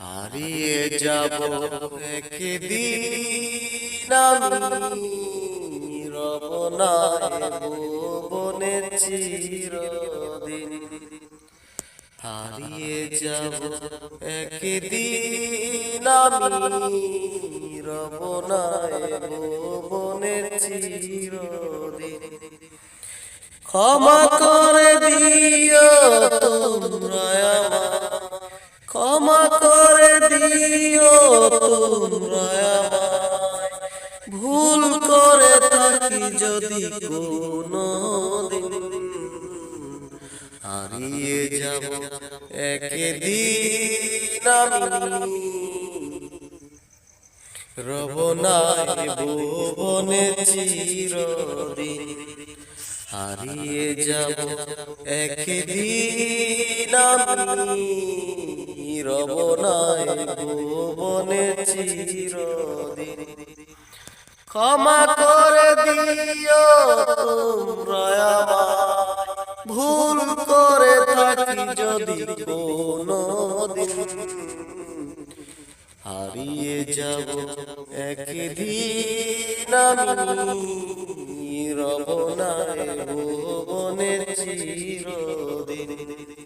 হারিয়ে যাব একদিন আমি রবনায় ভুবনের চিরদিন হারিয়ে যাব একদিন আমি রবনায় ভুবনের চিরদিন। ক্ষমা করে দিও তোমরা আমায়। ক্ষমা করে দিও ভুল করে থাকি যদি কোনো হারিয়ে যাব একদিন আমি। রবনায় ভুবনের চিরদিন। হারিয়ে যাব একদিন আমি। রবনায় চিরদিন। ক্ষমা করে দিও তোমরা ভুল করে থাকি যদি কোনো হারিয়ে যাব একদিন আমি রবনায় ভুবনের চিরদিন।